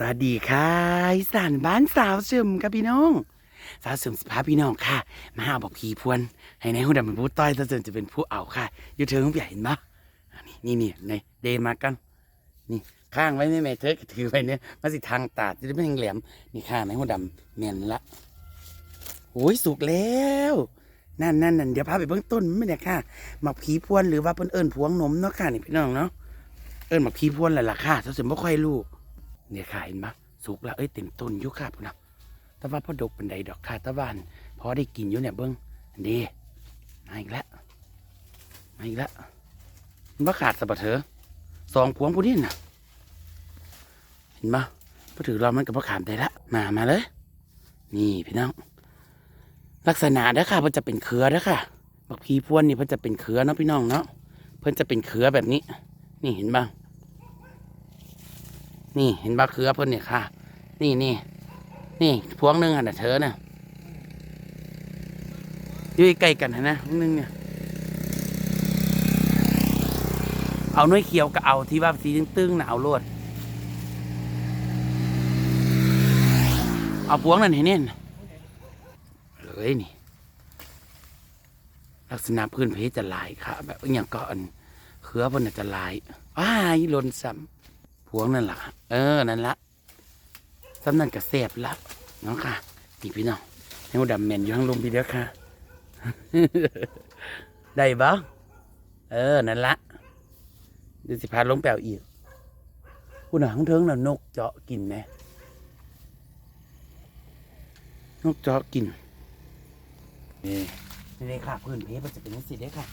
สวัสดีค่ะอีสานบ้านสาวเฉิมกับพี่น้อง สาวเฉิมสิพาพี่น้องค่ะ มาหาบอกผีพวน ให้ในายหุ่นดำเป็นผู้ต้อยสาวเฉิมจะเป็นผู้เอาค่ะอยู่เทิงของใหญ่เห็นปะอันนี้นี่นี่ในเดนมากัน นี่ข้างไว้ไม่แม่เธอก็ถือไว้เนี่ยมาสิทางตาดจะได้ไม่แหลมนี่ข้างในายหุ่นดำแม่นละโอ้ยสุกแล้วนั่นนั่นนั่นเดี๋ยวพาไปเบื้องต้นไม่ได้ค่ะหมักผีพวนหรือว่าเพิ่นเอิญพวงนมเนาะค่ะนี่พี่น้องเนาะเอิญหมักผีพวนแหละล่ะค่ะสาวเฉิมไม่ค่อยรู้ เนี่ยค่ะเห็นปะสุกแล้วเอ้ยเต็มต้นยุค่ะพุ่นนะแต่ว่าพอดกเป็นใดดอกค่ะตะวันพอได้กินอยู่เนี่ยเบิ้งอันเดีมาอีกแล้วมาอีกแล้วมันว่าขาดสะบัดเถอะสองพวงผู้นี้นะเห็นปะพอถือเรามันกับพอขามได้ละมามาเลย นี่พี่น้องลักษณะเด้อค่ะเพิ่นจะเป็นเครือเด้อค่ะบักพีพวนนี่เพิ่นจะเป็นเครือเนาะพี่น้องเนาะเพิ่นจะเป็นเครือแบบนี้ นี่เห็นปะ นี่เห็นบาเครือเพิ่นเนี่ยค่ะ นี่นี่นี่พวงหนึ่งอะนะเธอน่ะอยู่ใกล้กันนะพวงหนึงเนี่ยเอาหน้อยเขียวก็เอาที่ว่าสีตึ้งๆนะเอาโลดเอาพวงนั่นให้เน่นเลยนี่ ลักษณะพื้นเพจะลายค่ะ แบบอย่างก็อันเครือเพิ่นจะลายว้ายหลนซ้ำ พวงนั่นแหละค่ะเออ นั่นละสำนันกระเสบละเนาะค่ะนี่พี่น้องให้หดำแมนอยู่ข้างลมพี่เด้อค่ะ ได้บ่เออ นั่นละเดี๋ยวสิพาลงแปลวอีกผู้หนังเทิงน่ะนกเจาะกินไหมนกเจาะกินนี่นี่เลยค่ะพื้นเพมันจะเป็นสีได้ค่ะ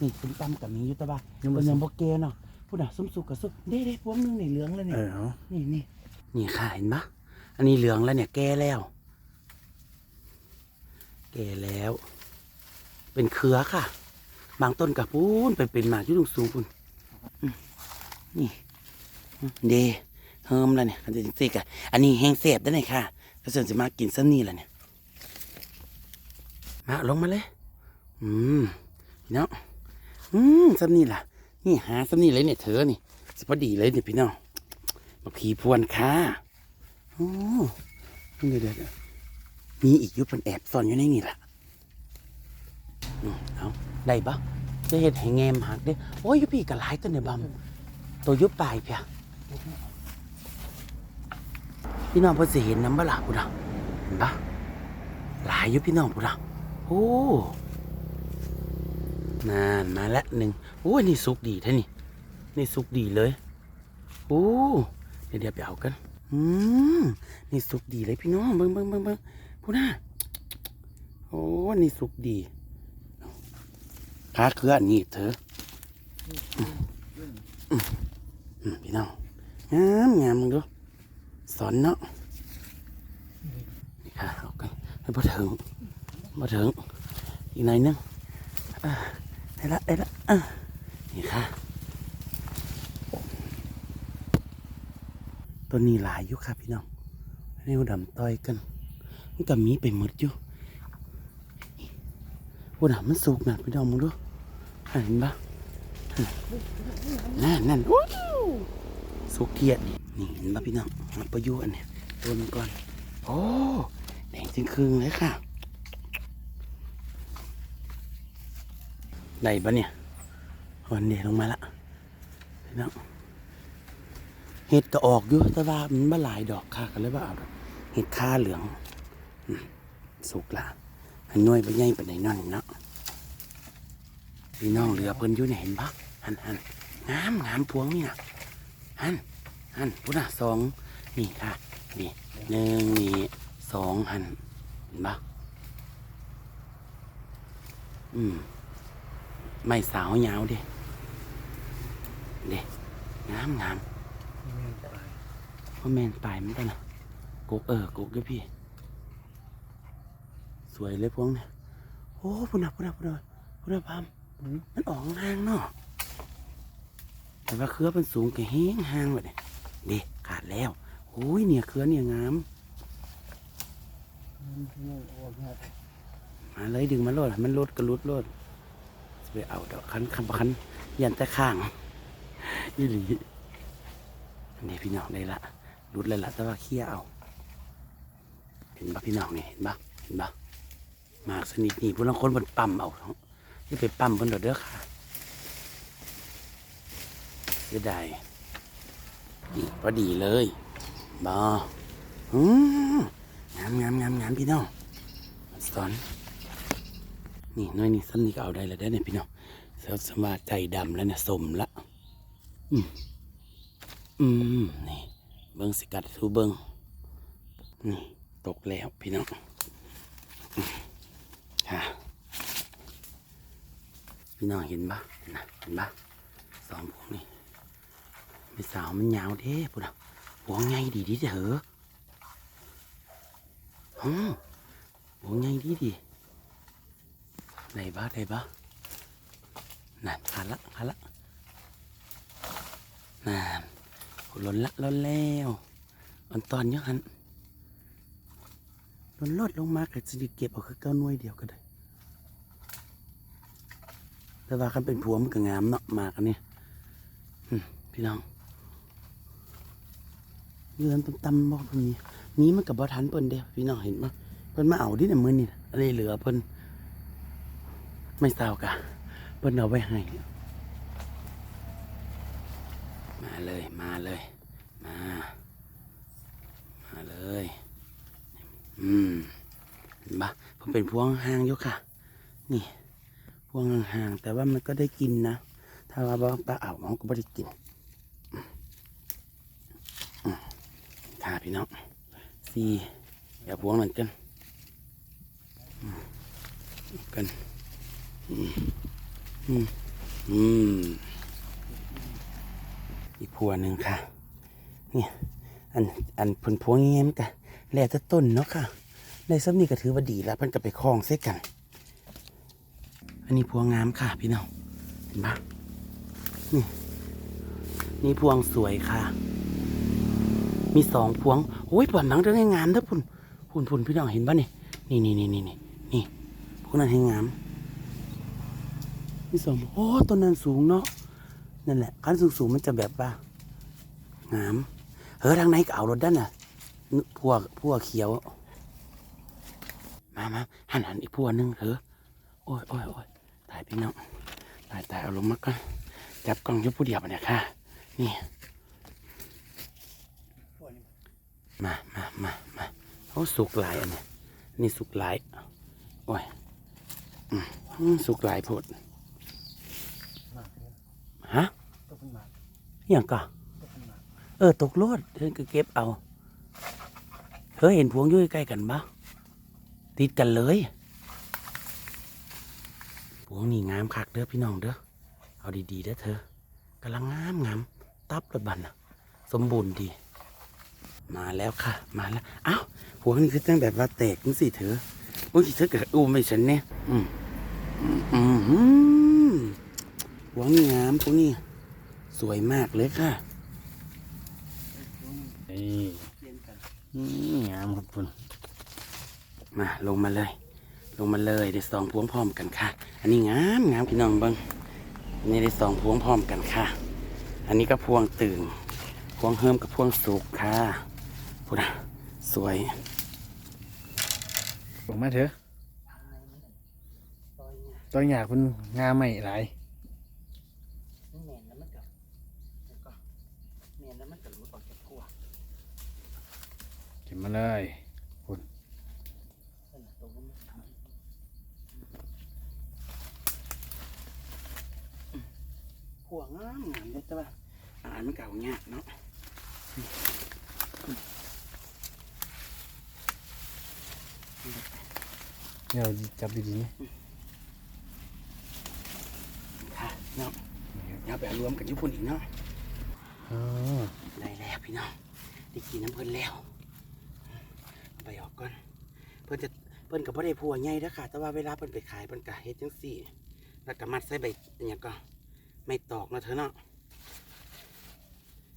นี่คุณตั้มกับมีอยู่แตะบ้ามันยังบ่เกเนาะ พูดน่ะส้มสุกกับส้มเด้เด้พวงหนึงในเหลืองแล้วเนี่ยเออนี่นี่นี่ค่ะเห็นปะอันนี้เหลืองแล้วเนี่ยแก่แล้ว แก่แล้ว เป็นเครือค่ะ บางต้นกับปูนไปเป็นหมากอยุ่งสูงๆปูนอืมนี่อืมเดเฮิมแล้วเนี่ยอันนี้สิกะอันนี้แห้งเสียบได้ไหนค่ะก็ส่วนจะมากินซ้ำนี่แหละเนี่ยมาลงมาเลย อืมพี่น้องอืมซ้ำนี่ล่ะ นี่หาซ้ำนี่เลยเนี่ยเธอนี่สิพอดีเลยเนี่ยพี่น้องมาผีพวนค่ะโอ้เดี๋ยวเดี๋ยวเดี๋ยวมีอีกยุบเป็นแอบซ่อนอยู่ในนี่แหละเอาได้ปะจะเห็ดให้แงมหักเด้โอ้ยยุพี่กระหลายตัวเนี่ยบัมตัวยุบปลายเพียพี่น้องเพิ่นสิเห็นน้ำบ่ล่ะพุ่นน่ะเห็นปะหลายยุพี่น้องพุ่นน่ะโอ้ นานมาละหนึ่งโอ้นี่สุกดีแท้นี่ นี่สุกดีเลยโอ้เดี๋ยวเดี๋ยวไปเอากันอืมนี่สุกดีเลยพี่น้องเบิ้งเบิ้งเบิ้งเบิ้งพูน่าโอ้นี่สุกดีขาเครืออันนี้เถอะพี่น้องงามงามมึงดูสอนเนาะนี่ค่ะเอากันให้พอถึงพอถึงอีกหน่อยนึง ได้ละได้ละอะนี่ค่ะ ตัวนี้หลายอยู่ครับพี่น้องนี่ดำต่อยกันมันก็มีไปหมดอยู่โอ้ดำมันสุกนะพี่น้องมึงดูเห็นปะนั่นนั่นสุกเทียดนี่เห็นปะพี่น้องมาประยุกต์อันเนี้ยตัวนึงก่อน โอ้แดงจริงคืงเลยค่ะ ได้ปะเนี่ยวันเดียลงมาละพี่น้องเห็ดก็ออกอยู่แต่ว่ามันบ่หลายดอกค่ะก็เลยว่าเอาเห็ดค่าเหลืองสุกละอันน้อยไปใหญ่ไปไหนนั่นเนาะพี่น้องเหลือเพิ่นอยู่เนี่ยเห็นปะหันหันงามงามพวงนี่นะหันหันพุทธะสองนี่ค่ะนี่หนึ่งนี่สองหันเห็นปะอืม ไม่สาวยาวเด้เด้งามงามพ่อแม่นปลายมันกันนะกกเออกกด้วยพี่ สวยเลยพวงเนี่ยโอ้พุ่นนะพุ่นนะพุ่นนะพุ่นนะพามมันออกห่างเนาะแต่ว่าเครือเป็นสูงแกแห้งห่างเลยเด้ขาดแล้วโอ้ยเนี่ยเครือเนี่ยงามมาเลยดึงมาโลดมันลดกระลุดโลด ไปเอาดอกคันคันคันยันแต่ข้างอีหลีนนี้พี่น้องได้ละรุดเลยละแต่ว่าเคี่ยเอา เห็นปะพี่น้องนี่เห็นปะเห็นปะหมากสนิทนี่พวกเราคนบนปั๊มเอาที่ไปปั๊มบนดอกเด้อค่ะเสียดายนี่พอดีเลยบออืมงามงามงามงามพี่น้องสอน นี่น้อยนี่สันนี่ก็เอาได้แล้วได้เนี่ยพี่น้องเสาสมาใจดำแล้วเนี่ยสมละ อืมอืมนี่เบิ้งสิกัดทูเบิ้งนี่ตกแล้วพี่น้องค่ะพี่น้องเห็นปะนะเห็นปะสองพวงนี่ไม่สาวมันยาวเด้ปุ๊ดะพวงไงดีดีเถอะอืมพวงไงดีดี ได้บ้าได้บ้านั่นขาดละขาดละนั่นล้นละล้นแล้วอันตอนเนี้ยหันล้นลดลงมาก็จะด้เก็บเอาคือเก้าหน่วยเดียวก็ได้ แต่ว่าคันเป็นผัวมันก็งามเนาะหมากอันนี้พี่น้องเรือนตำๆบอกตรงนี้นี้มันกับบ่ทันเพิ่นเด้พี่น้องเห็นปะเพิ่นมาเอาดิเนี่ยมือนี่อะไรเหลือเพิ่น ไม่เศร้ากะเพิ่นเอาไว้ให้ มาเลยมาเลย มา มาเลย อืมเห็นปะผมเป็นพวงห่างอยู่ค่ะ นี่พวงห่างๆแต่ว่ามันก็ได้กินนะ ถ้าว่าบ่ปลาอ่าวมันก็ไม่ได้กินค่ะพี่น้องสี่อย่าพวงนั่นกันกัน อืมอีกพัวหนึ่งค่ะ เนี่ย อัน อันผลพวงเงี้ยมันกะแล้วแต่ต้นเนาะค่ะ ในซ้ำนี่ก็ถือว่าดีแล้วมันก็ไปคล้องเส้กัน อันนี้พวงงามค่ะ พี่น้อง เห็นปะนี่นี่พวงสวยค่ะ มีสองพวง โอ้ยปวดหนังเรื่องให้งามเด้อพุ่นพุ่นพุ่นพี่น้องเห็นปะนี่ นี่นี่นี่นี่นี่พวกนั้นให้งาม มีสองโอ้ต้นนั้นสูงเนาะนั่นแหละขั้นสูงสูงๆมันจะแบบว่างามเฮ้ยทางไหนก็เอารถด้านน่ะพวกพวกเขียว มามาหันหันอีกพวกนึงเถอะโอ้ยโอ้ยโอ้ยถ่ายพี่น้องถ่ายถ่ายเอาลงมาก่อนจับกล้องยุบผู้เดียวเนี่ยค่ะ นี่ มามามามาโอ้สุกหลายอันนี้นี่สุกหลาย โอ้ยอืมสุกหลายโพด ฮะก็เป็นหมากอหย่างก็ก็เป็นหมากเออ ตกรถเดินก็เก็บเอาเธอเห็นพวงอยุ่ใกล้ๆกันปะติดกันเลยพวงนี่งามคักเด้อพี่น้องเด้อเอาดีๆเด้อเธอกำลังงามงามตับรถบันน่ะ สมบูรณ์ดี มาแล้วค่ะ มาแล้วอ้าวพวงนี่คือตั้งแบบว่าแตกนี่สิเธอโอ้ยเธอเกิดอู้ไม่ฉันเนี่ยอืมอืมอืม อืมพวงนี่งามพวงนี่สวยมากเลยค่ะนี่เปลี่ยนกันนี่งามครับคุณมาลงมาเลย ลงมาเลยได้สองพวงพร้อมกันค่ะ อันนี้งามงามพี่น้องเบิ้งอันนี้ได้สองพวงพร้อมกันค่ะ อันนี้ก็พวงตื่น พวงเฮิมกับพวงสุกค่ะพูดนะสวยบอกมาเถอะตอนอยากคุณงามใหม่หลาย แม่นแล้วมันกับแม่นแล้วมันกับรู้ออกจากพวง เก็บมาเลยพวงงามงามเลยแต่ว่าอ่านมันเก่ายากเนาะเดี๋ยวจับดีๆนี่ค่ะเนาะเดี๋ยวไปเอารวมกันอยุพุ่นอีกเนาะอ๋อได้แล้วพี่น้องได้กินน้ำเพิ่นแล้วเอา ไปออกก่อน เพิ่นจะเพิ่นกับพ่ได้พัวใหญ่เด้อค่ะ แต่ว่าเวลาเพิ่นไปขายเพิ่นก็เฮ็ดจังซี่ แล้วก็มัดใส่ใบอย่างก็ไม่ตอกนะเธอเนาะ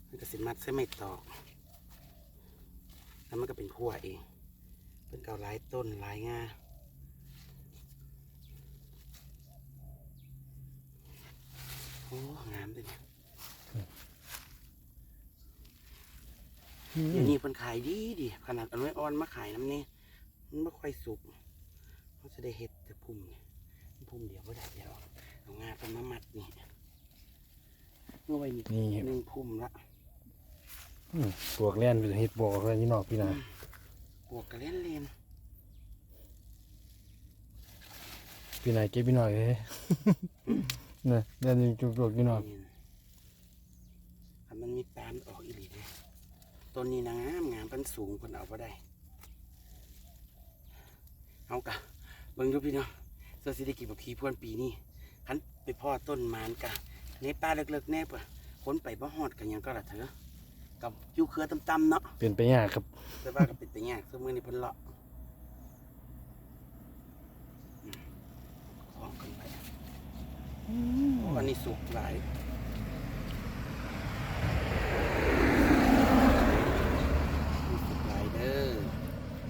มันก็สิมัดใส่ไม่ตอก แล้วมันก็เป็นพัวเอง เพิ่นก็เอาหลายต้นหลายงาโอ้งามเลยเนี่ย เดี๋ยวนี้เพิ่นขายดีดิขนาดอันน้อยอ่อนมาขายน้ำนี่มันไม่ค่อยสุกเขาจะได้เห็ดแต่พุ่มเนี่ยพุ่มเดียวก็ได้เดียวเอางาเป็นมามัดนี่เมื่อไว้นี่นี่หนึ่งพุ่มละอืมปวกเล่นเป็นเห็ดบอกเลยนี่นอกพี่นาบวกกับเล่นเลนพี่นายเก็บพี่หน่อยเลยนะเล่นจุกจุกๆพี่นอกนี่ถ้ามันมีแปนออกอีหลีเด้ ต้นนี้นะงามงามเป็นสูงคนเอาไปได้ เอากะเบิ่งดูพี่เนาะเสื้อสิได้กินแบบพีพวนปีนี้คันไปพ่อต้นมานกะในป่าเล็กๆแน่ปะคนไปบ่ฮอดกันยังก็ละเถอะกับอยูเครือต่ำๆเนาะเปลี่ยนไปยากครับแต่ว่าก็เป็นไปยากซึ่งมือนี้เพิ่นเลาะอืมของกันไปวันนี้สุกหลายมีสุกหลายเด้อ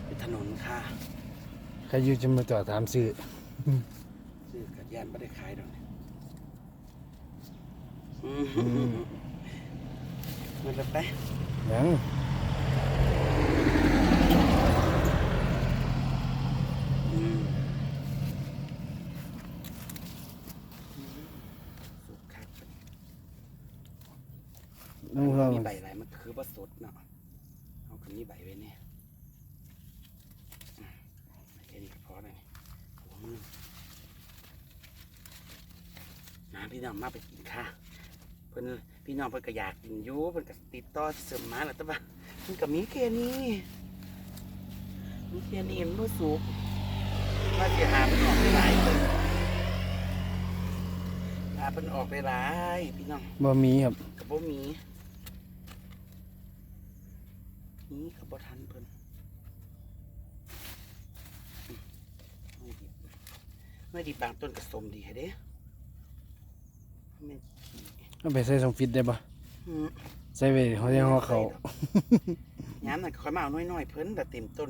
เป็นถนนค่ะ ครอยู่จะมาจอดถามซื้อซื้อกัดยานไม่ได้ขายดอกเนี่ยอือืมมมันจะไปยังสุกคักน้องเรามีใบอะไรมันคือว่าสดเนาะเอาคันนี้ใบไว้เนี่ยอืมแค่นี้ก็พอแล้วนี่หัวมันมา พี่น้องมาไปกินข้าวเพิ่นพี่น้องเพิ่นก็อยากกินอยู่เพิ่นก็ติดต่อเสริมมาแล้วแต่ว่ามันก็มีแค่นี้มีแค่นี้มันบ่สุกว่าสิหาเพิ่นออกไปหลายเพิ่นหาเพิ่นออกไปหลายพี่น้องบ่มีครับกับบ่มีนี่กับบ่ทันเพิ่นอืมไม่ดีไม่ดีบางต้นกระสมดีให้เด้แม่นขี้เอาไปใส่สองฟิตได้ปะอืมใส่ไปเขาจะห่อเขาย้ำน่ะค่อยมาเอาน้อยๆเพิ่นแต่เต็มต้น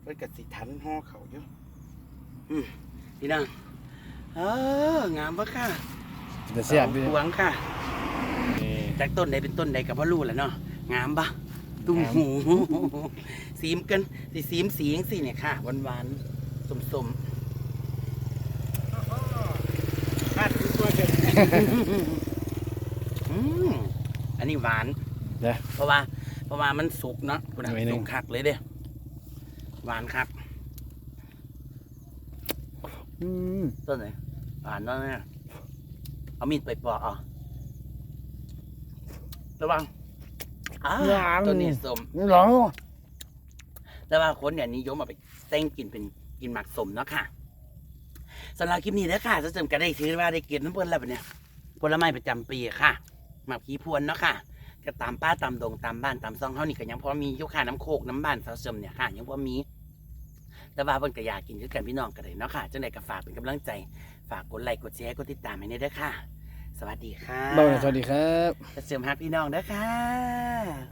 เพิ่นก็สิทันห่อเขาอยู่อืมพี่น้องเอองามปะค่ะแต่เสียบไปหวงค่ะนี่จากต้นใดเป็นต้นใดกับพ่รู้แหล้วเนาะงามปะตุ้มหูสีมกันสีสีมสีจังสิเนี่ยค่ะหวานหวานสมสมๆคาดคือตัวเด็ด อืมอันนี้หวานเด้อเพราะว่า เพราะว่ามันสุกเนาะคุณหน่อยหนึ่สุกคักเลยเด้หวานคักอืมต้นไหนหวานต้นนี้เอามีดไปปอกเอะระวังอ้าต้นนี้สม นี่ร้อแต่ว่าคนเนี่ยนิยมเอาไปแต่งกินเป็นกินหมักสมเนาะค่ะ สำหรับคลิปนี้เด้อค่ะจะเสริมกันได้ถือว่าได้เก็บน้ำเพิ่นแล้วบัดเนี่ยผลไม้ประจำปีอะค่ะหมักผีพวนเนาะค่ะก็ตามป้าตามดงตามบ้านตามซองเฮานี่ก็ยังพอมีอยู่ค่ะน้ำโคกน้ำบ้านสาวเสริมเนี่ยค่ะยังพอมีแต่ว่าเพิ่นก็อยากกินคือกันพี่น้องกันเลยเนาะค่ะจังไดก็ฝากเป็นกำลังใจ ฝากกดไลค์กดแชร์กดติดตามให้เนี่ยเด้อค่ะ สวัสดีค่ะเบ้าหน่อยสวัสดีครับจะเสริมฮักพี่น้องเด้อค่ะ